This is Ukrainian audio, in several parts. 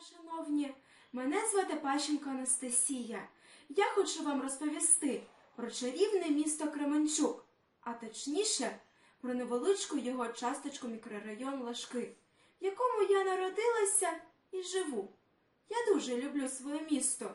шановні, мене звати Пащенко Анастасія. Я хочу вам розповісти про чарівне місто Кременчук, а точніше про невеличку його часточку мікрорайон Лашки, в якому я народилася і живу. Я дуже люблю своє місто,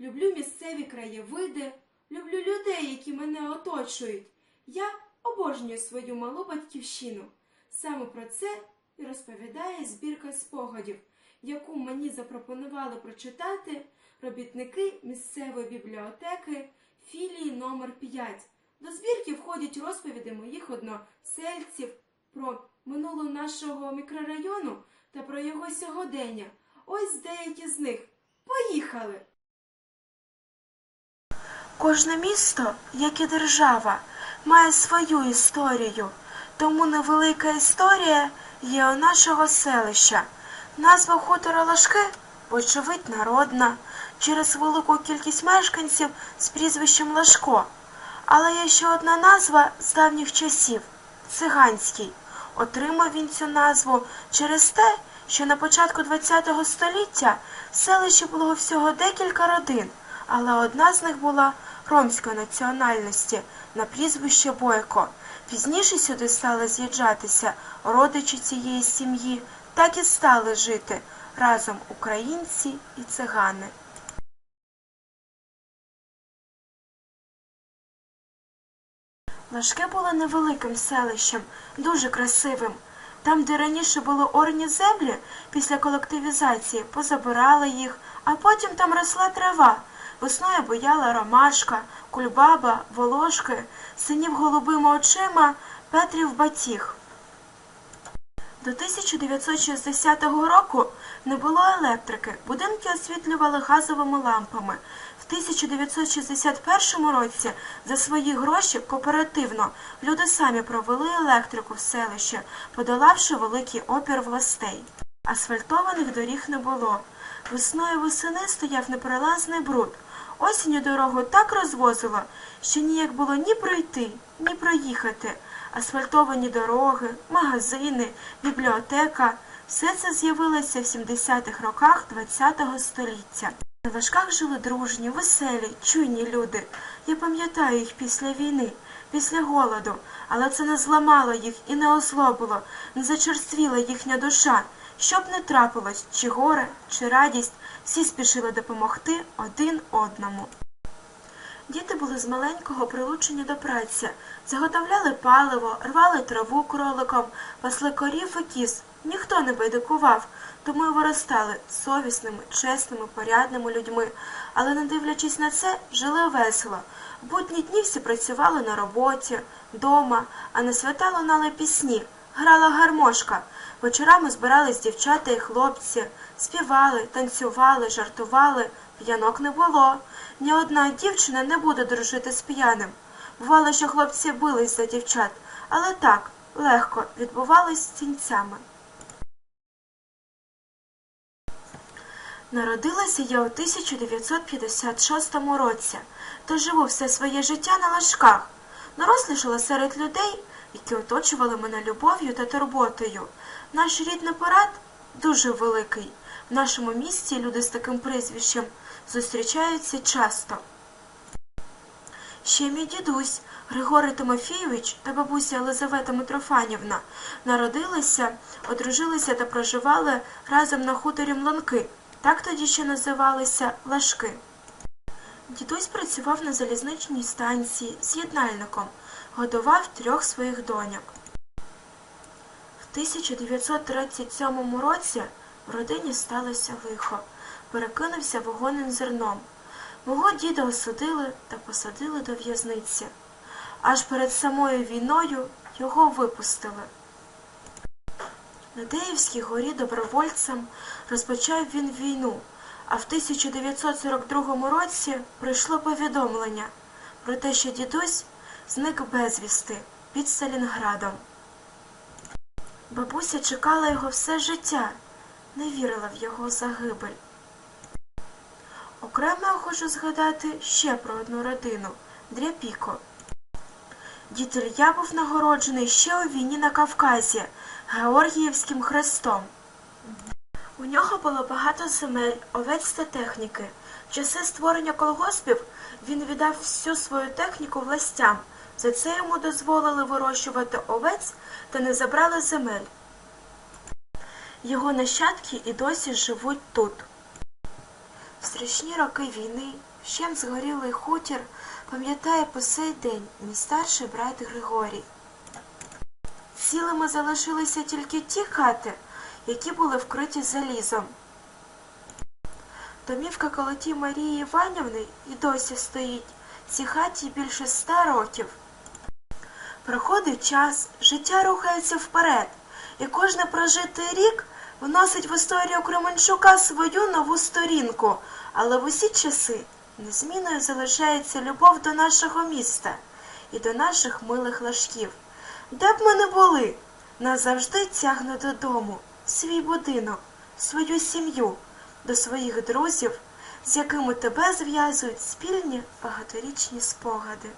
люблю місцеві краєвиди, люблю людей, які мене оточують. Я обожнюю свою малу батьківщину. Саме про це і розповідає збірка спогадів, яку мені запропонували прочитати робітники місцевої бібліотеки філії номер 5 До збірки входять розповіді моїх односельців про минулу нашого мікрорайону та про його сьогодення. Ось деякі з них. Поїхали! Кожне місто, як і держава, має свою історію, тому невелика історія є у нашого селища. Назва хутора Лашки, вочевидь, народна, через велику кількість мешканців з прізвищем Лашко. Але є ще одна назва з давніх часів циганський. Отримав він цю назву через те, що на початку ХХ століття в селищі було всього декілька родин, але одна з них була ромської національності на прізвище Бойко. Пізніше сюди стали з'їжджатися родичі цієї сім'ї, так і стали жити разом українці і цигани. Лашки було невеликим селищем, дуже красивим. Там, де раніше були орні землі, після колективізації позабирали їх, а потім там росла трава. Весною бояла ромашка, кульбаба, волошки, синів голубими очима Петрів батіг. До 1960 року не було електрики, будинки освітлювали газовими лампами. В 1961 році за свої гроші кооперативно люди самі провели електрику в селище, подолавши великий опір властей. Асфальтованих доріг не було. Весною восени стояв непролазний бруд. Осінню дорогу так розвозило, що ніяк було ні пройти, ні проїхати. Асфальтовані дороги, магазини, бібліотека все це з'явилося в 70-х роках ХХ століття. На важках жили дружні, веселі, чуйні люди. Я пам'ятаю їх після війни, після голоду, але це не зламало їх і не озлобило, не зачерствіла їхня душа. Що б не трапилось, чи горе, чи радість, всі спішили допомогти один одному. Діти були з маленького прилучені до праці, заготовляли паливо, рвали траву кроликом, пасли корів і кіз. Ніхто не байдикував, тому й виростали совісними, чесними, порядними людьми, але, не дивлячись на це, жили весело. В будні дні всі працювали на роботі, дома, а на свята лунали пісні, грала гармошка. Вечорами збирались дівчата і хлопці, співали, танцювали, жартували, п'янок не було. Ні одна дівчина не буде дружити з п'яним. Бувало, що хлопці бились за дівчат, але так, легко відбувалось з цінцями. Народилася я у 1956 році, та живу все своє життя на лашках. Дорослішала серед людей, які оточували мене любов'ю та турботою. Наш рідний парад дуже великий. В нашому місті люди з таким прізвищем зустрічаються часто. Ще мій дідусь Григорій Тимофійович та бабуся Елизавета Митрофанівна народилися, одружилися та проживали разом на хуторі Мланки. Так тоді ще називалися Лашки. Дідусь працював на залізничній станції з'єднальником, годував трьох своїх доньок. В 1937 році в родині сталося лихо, перекинувся вогонним зерном. Мого діда осудили та посадили до в'язниці. Аж перед самою війною його випустили. На Деївській горі добровольцем розпочав він війну, а в 1942 році прийшло повідомлення про те, що дідусь зник безвісти під Сталінградом. Бабуся чекала його все життя, не вірила в його загибель. Окремо хочу згадати ще про одну родину Дряпіко. Дід Ілья був нагороджений ще у війні на Кавказі Георгіївським хрестом. У нього було багато земель, овець та техніки. В часи створення колгоспів він віддав всю свою техніку властям. За це йому дозволили вирощувати овець та не забрали земель. Його нащадки і досі живуть тут. В страшні роки війни вщент згорілий хутір пам'ятає по сей день мій старший брат Григорій. Цілими залишилися тільки ті хати, які були вкриті залізом. Домівка колоті Марії Іванівни і досі стоїть. Цій хаті більше ста років. Проходить час, життя рухається вперед, і кожен прожитий рік вносить в історію Кременчука свою нову сторінку, але в усі часи незмінною залишається любов до нашого міста і до наших милих лашків. Де б ми не були, нас завжди тягне додому, свій будинок, свою сім'ю, до своїх друзів, з якими тебе зв'язують спільні багаторічні спогади.